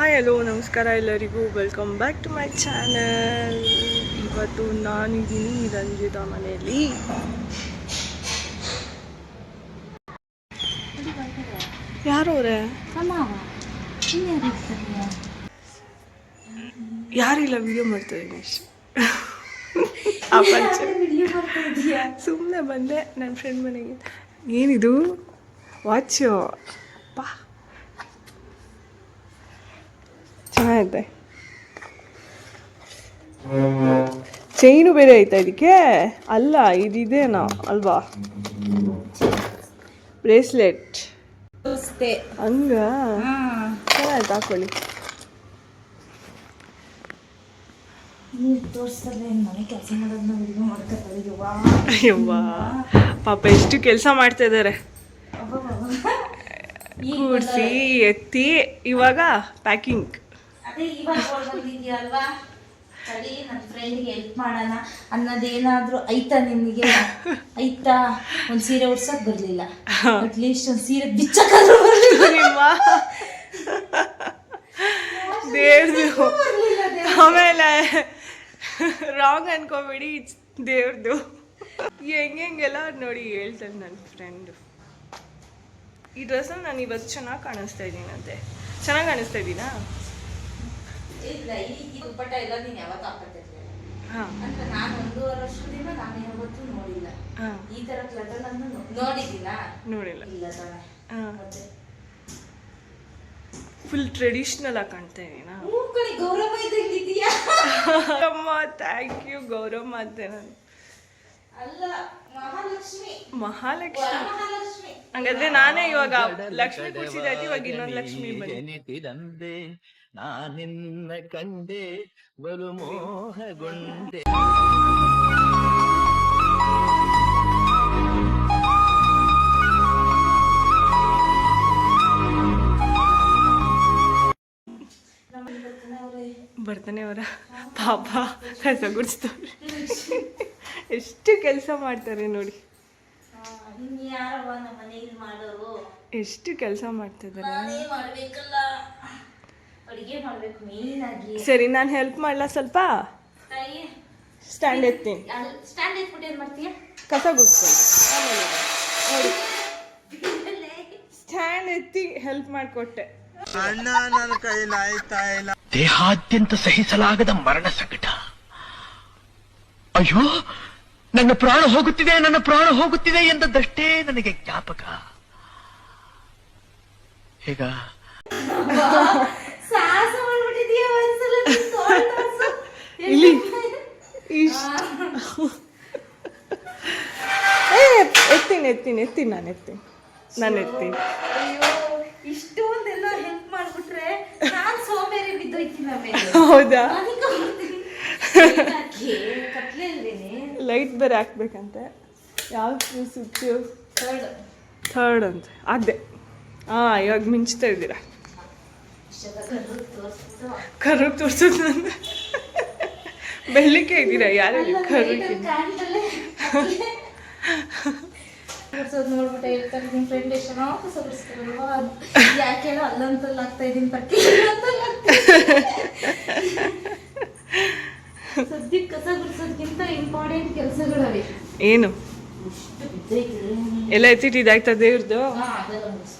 Hi, hello, ನಮಸ್ಕಾರ ಎಲ್ಲರಿಗೂ. Welcome back to my channel ಇವತ್ತು ನಾನಿದ್ದೀನಿ ರಂಜಿತಾ ಮನೆಯಲ್ಲಿ. ಯಾರವ್ರೆ ಯಾರಿಲ್ಲ ವಿಡಿಯೋ ಮಾಡ್ತಾ ಇದ್ದೀನಿ ಸುಮ್ಮನೆ ಬಂದೆ ನನ್ನ ಫ್ರೆಂಡ್ ಮನೆಗೆ. ಏನಿದು? ವಾಚ್ ಪಾ ಚೆನ್ನಾಗಿದೆ ಚೈನು ಬೇರೆ ಐತಾ ಇದಕ್ಕೆ? ಅಲ್ಲ ಇದಿದೇನೋ ಅಲ್ವಾ? ಬ್ರೇಸ್ಲೆಟ್. ಹಂಗ? ಚೆನ್ನಾಯ್ತು ಹಾಕೊಳ್ಳಿ. ಪಾಪ ಎಷ್ಟು ಕೆಲಸ ಮಾಡ್ತಾ ಇದ್ದಾರೆ ಕೂಡಿಸಿ ಎತ್ತಿ ಇವಾಗ ಪ್ಯಾಕಿಂಗ್. ಅದೇ ಇವಾಗ ಬಂದಿದ್ಯಲ್ವಾ ಸರಿ ನನ್ನ ಫ್ರೆಂಡ್ಗೆ ಹೆಲ್ಪ್ ಮಾಡೋಣ. ಅನ್ನೋದೇನಾದ್ರೂ ಐತಾ ನಿಮಗೆ? ಐತಾ? ಒಂದು ಸೀರೆ ಉಡ್ಸಕ್ ಬರಲಿಲ್ಲ. ಅಟ್ಲೀಸ್ಟ್ ಒಂದು ಸೀರೆ ಬಿಚ್ಚಕ್ಕಾದ್ರೂ ಬರಲಿಲ್ಲ. ದೇವ್ರದು ಆಮೇಲೆ ರಾಂಗ್ ಅನ್ಕೋಬೇಡಿ ದೇವ್ರದು. ಹೆಂಗೆಲ್ಲ ನೋಡಿ ಹೇಳ್ತಾನೆ ನನ್ನ ಫ್ರೆಂಡು ಈ ಡ್ರೆಸ್ಸಲ್ಲಿ ನಾನು ಇವತ್ತು ಚೆನ್ನಾಗಿ ಕಾಣಿಸ್ತಾ ಇದ್ದೀನಂತೆ ಚೆನ್ನಾಗಿ ಕಾಣಿಸ್ತಾ ಇದ್ದೀನಾ? ಇಲ್ಲ ಈ ಈ ದುಪ್ಪಟ್ಟ ಎಲ್ಲ ನೀನ್ ಯಾವತ್ತೂ ಹಾಕತ್ತಿರ್ಲಿಲ್ಲ ಹಾಂ. ಅಂದ್ರೆ ನಾನು ಒಂದೂವರೆ ವರ್ಷದಿಂದ ನಾನು ಯಾವತ್ತೂ ನೋಡಿಲ್ಲ. ಈ ತರ ಕ್ಲಟರ್ ಅನ್ನು ನೋಡಿದ್ದೀನಾ ನೋಡಿಲ್ಲ. ಇಲ್ಲ ತಾನೆ. ಹಾಂ. ಮತ್ತೆ? ಫುಲ್ ಟ್ರೆಡಿಷನಲ್ ಆಗಿ ಕಾಣ್ತಾ ಇದ್ದೀನಾ ಗೌರವ ಅಮ್ಮ ಥ್ಯಾಂಕ್ ಯು ಗೌರವ್ ಅಲ್ಲ ಮಹಾಲಕ್ಷ್ಮಿ. ಹಂಗಾದ್ರೆ ನಾನೇ ಇವಾಗ ಲಕ್ಷ್ಮಿ ಕುಡ್ಸಿದಾಯ್ತು ಇವಾಗ ಇನ್ನೊಂದು ಲಕ್ಷ್ಮಿ ಬನ್ನಿ. ಜನಿಸಿದಂದೆ ನಾನಿನ್ನ ಕಂಡೆ ಬಲು ಮೋಹಗೊಂಡೆ. ಬರ್ತಾನೆ ಅವರ. ಪಾಪ ಕಸ ಗುಡಿಸ್ತವ್ರೆ ಎಷ್ಟು ಕೆಲಸ ಮಾಡ್ತಾರೆ ನೋಡಿ. ಎಷ್ಟು ಕೆಲಸ ಮಾಡ್ತಿದ್ದಾರೆ? ನಾನೇ ಮಾಡ್ಬೇಕಲ್ಲ. ಅಡಿಗೆ ಮಾಡ್ಬೇಕು ಮೇನ್ ಸರಿ ನಾನು ಹೆಲ್ಪ್ ಮಾಡ್ಲಾ ಸ್ವಲ್ಪ? ತಾಯಿ ಸ್ಟ್ಯಾಂಡ್ ಎತ್ತೀನಿ. ಕಸ ಗುಡಿಸ್ತೀನಿ ಆಮೇಲೆ ನೋಡಿ. ಸ್ಟ್ಯಾಂಡ್ ಎತ್ತಿ ಹೆಲ್ಪ್ ಮಾಡಿಕೊಟ್ಟೆ. ದೇಹಾದ್ಯಂತ ಸಹಿಸಲಾಗದ ಮರಣ ಸಂಕಟ. ಅಯ್ಯೋ ನನ್ನ ಪ್ರಾಣ ಹೋಗುತ್ತಿದೆ ನನ್ನ ಪ್ರಾಣ ಹೋಗುತ್ತಿದೆ ಎಂದದ್ದಷ್ಟೇ ನನಗೆ ಜ್ಞಾಪಕ. ಈಗ. ಇಲ್ಲಿ. ಇಷ್ಟು ಏ ಎತ್ತೀನಿ ಎತ್ತೀನಿ ಎತ್ತೀನಿ ನಾನು ಎತ್ತೀನಿ. ನಾನು ಎತ್ತೀನಿ. ಅಯ್ಯೋ ಇಷ್ಟೊಂದೆಲ್ಲ ಹೆಲ್ಪ್ ಮಾಡ್ಬಿಟ್ರೆ ನಾನ್ ಸೋಮೇರಿ ಬಿದ್ದೋಯ್ತೀನಿ ಆಮೇಲೆ. ಹೌದಾ? ಲೈಟ್ ಬೇರೆ ಹಾಕ್ಬೇಕಂತೆ. ಯಾವ ಸುತ್ತು ಥರ್ಡ್ ಥರ್ಡ್ ಅಂತ. ಅದೇ. ಹಾಂ ಇವಾಗ ಮಿಂಚ್ತಾ ಇದ್ದೀರಾ? ಕರ್ರಿಗೆ ತೋರಿಸೋದು ನನ್ನ ಬೆಳ್ಳಿಕೆ ಇದ್ದೀರಾ ಯಾರು? ಕರ್ರಿಗೆ ಯಾಕೆ ಅಲ್ಲಂತಲ್ಲಿ ಆಗ್ತಾ ಇದೀನಿ. ಇಂಪಾರ್ಟೆಂಟ್ ಕೆಲಸಗಳವೆ. ಏನು? ಎಲ್ಲ ಎತ್ತಿಟ್ಟಿದ್ದಾಯ್ತಾ ದೇವ್ರದ್ದು ಹಾ ಅದೆಲ್ಲ ಮುಗಿಸ್ಬೇಕು